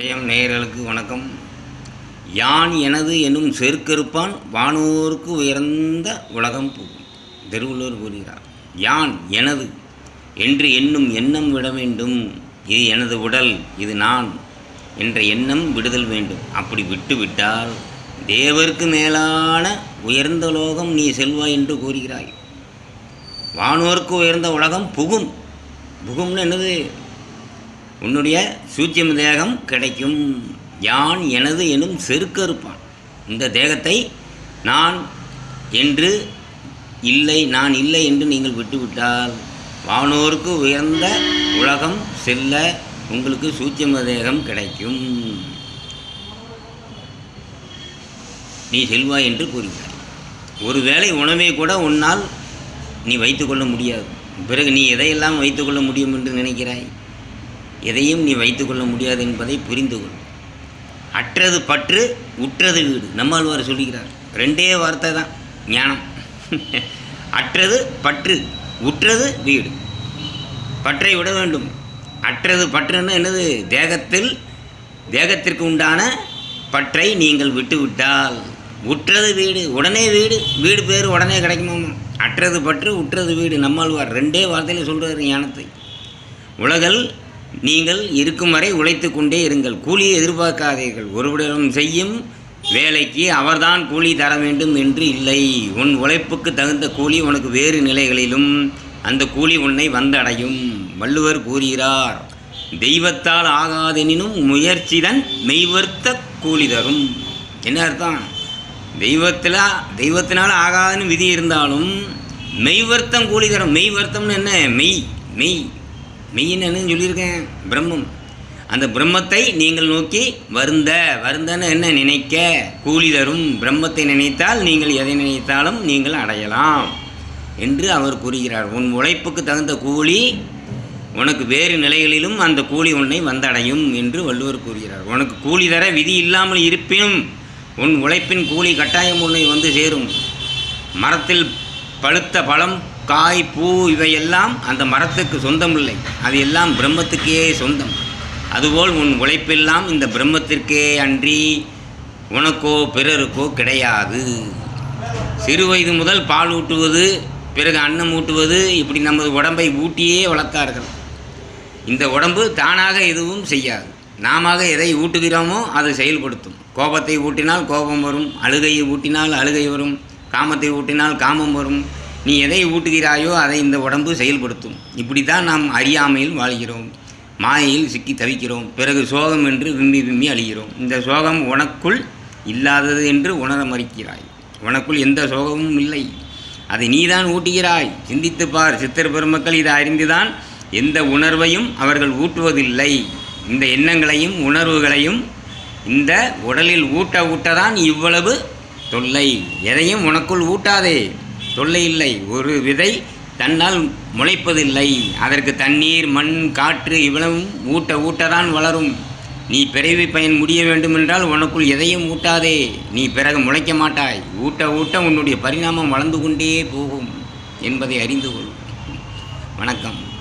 ஜெயம் நேயர்களுக்கு வணக்கம். யான் எனது எனும் செருக்கெருப்பான் வானோருக்கு உயர்ந்த உலகம் புகும். திருவள்ளுவர் கூறுகிறார் யான் எனது? என்று எண்ணும் எண்ணம் விட வேண்டும். இது எனது உடல் இது நான். என்ற எண்ணம் விடுதல் வேண்டும். அப்படி விட்டுவிட்டால் தேவருக்கு மேலான உயர்ந்த லோகம் நீ செல்வாய் என்று கூறுகிறாய். வானோருக்கு உயர்ந்த உலகம் புகும். புகும்னு என்னது? உன்னுடைய சூட்சிம தேகம் கிடைக்கும். யான் எனது எனும் செருக்கறுப்பான். இந்த தேகத்தை நான் என்று இல்லை நான் இல்லை என்று நீங்கள் விட்டுவிட்டால் வானோருக்கு உயர்ந்த உலகம் செல்ல உங்களுக்கு சூட்சிம தேகம் கிடைக்கும். நீ செல்வாய் என்று கூறுகிறார். ஒருவேளை உணவை கூட உன்னால் நீ வைத்துக்கொள்ள முடியாது. பிறகு நீ எதையெல்லாம் வைத்துக்கொள்ள முடியும் என்று நினைக்கிறாய்? எதையும் நீ வைத்துக்கொள்ள முடியாது என்பதை புரிந்து கொள். அற்றது பற்று உற்றது வீடு. நம்மாழ்வார் சொல்லுகிறார் ரெண்டே வார்த்தை தான் ஞானம். அற்றது பற்று உற்றது வீடு. பற்றை விட வேண்டும். அற்றது பற்றுன்னா என்னது? தேகத்தில் தேகத்திற்கு உண்டான பற்றை நீங்கள் விட்டுவிட்டால். உற்றது வீடு உடனே வீடு. வீடு பேர் உடனே கிடைக்குமாமா? அற்றது பற்று உற்றது வீடு. நம்மாழ்வார் ரெண்டே வார்த்தையில் சொல்கிறார் ஞானத்தை. உலகில் நீங்கள் இருக்கும் வரை உழைத்து கொண்டே இருங்கள். கூலியை எதிர்பார்க்காதீர்கள். ஒருவரிடம் செய்யும் வேலைக்கு அவர்தான் கூலி தர வேண்டும் என்று இல்லை. உன் உழைப்புக்கு தகுந்த கூலி உனக்கு வேறு நிலைகளிலும் அந்த கூலி உன்னை வந்தடையும். வள்ளுவர் கூறுகிறார் தெய்வத்தால் ஆகாதெனினும் முயற்சிதன் மெய்வர்த்த கூலி தரும். என்ன அர்த்தம்? தெய்வத்தில் தெய்வத்தினால் ஆகாதுன்னு விதி இருந்தாலும் மெய்வர்த்தம் கூலி தரும். மெய்வர்த்தம்னு என்ன? மெய் மெய். மெயின் என்னன்னு சொல்லியிருக்கேன் பிரம்மம். அந்த பிரம்மத்தை நீங்கள் நோக்கி வருந்த. வருந்தன்னு என்ன நினைக்க? கூலி தரும் பிரம்மத்தை நினைத்தால் நீங்கள் எதை நினைத்தாலும் நீங்கள் அடையலாம் என்று அவர் கூறுகிறார். உன் உழைப்புக்கு தகுந்த கூலி உனக்கு வேறு நிலைகளிலும் அந்த கூலி உன்னை வந்தடையும் என்று வள்ளுவர் கூறுகிறார். உனக்கு கூலி தர விதி இல்லாமல் இருப்பினும் உன் உழைப்பின் கூலி கட்டாயம் உன்னை வந்து சேரும். மரத்தில் பழுத்த பழம் காய் பூ இவையெல்லாம் அந்த மரத்துக்கு சொந்தம் இல்லை அது எல்லாம் பிரம்மத்துக்கே சொந்தம். அதுபோல் உன் உழைப்பெல்லாம் இந்த பிரம்மத்திற்கே அன்றி உனக்கோ பிறருக்கோ கிடையாது. சிறு வயது முதல் பால் ஊட்டுவது பிறகு அன்னம் ஊட்டுவது இப்படி நமது உடம்பை ஊட்டியே வளர்த்தார்கள். இந்த உடம்பு தானாக எதுவும் செய்யாது. நாம எதை ஊட்டுகிறோமோ அதை செயல்படுத்தும். கோபத்தை ஊட்டினால் கோபம் வரும் அழுகையை ஊட்டினால் அழுகை வரும் காமத்தை ஊட்டினால் காமம் வரும் நீ எதை ஊட்டுகிறாயோ அதை இந்த உடம்பு செயல்படுத்தும். இப்படி தான் நாம் அறியாமையில் வாழ்கிறோம். மாயையில் சிக்கி தவிக்கிறோம். பிறகு சோகம் என்று விம்மி விம்மி அழிகிறோம். இந்த சோகம் உனக்குள் இல்லாதது என்று உணர மறுக்கிறாய். உனக்குள் எந்த சோகமும் இல்லை. அதை நீதான் ஊட்டுகிறாய். சிந்தித்து பார். சித்தர் பெருமக்கள் இதை அறிந்துதான் எந்த உணர்வையும் அவர்கள் ஊட்டுவதில்லை. இந்த எண்ணங்களையும் உணர்வுகளையும் இந்த உடலில் ஊட்ட ஊட்டதான் இவ்வளவு தொல்லை. எதையும் உனக்குள் ஊட்டாதே. தொல்லை இல்லை ஒரு விதை தன்னால் முளைப்பதில்லை. அதற்கு தண்ணீர் மண் காற்று இவ்வளவும் ஊட்ட ஊட்டதான் வளரும். நீ பிறவி பயன் முடிய வேண்டுமென்றால் உனக்குள் எதையும் ஊட்டாதே. நீ பிறகு முளைக்க மாட்டாய். ஊட்ட ஊட்ட உன்னுடைய பரிணாமம் வளர்ந்து கொண்டே போகும் என்பதை அறிந்து கொள். வணக்கம்.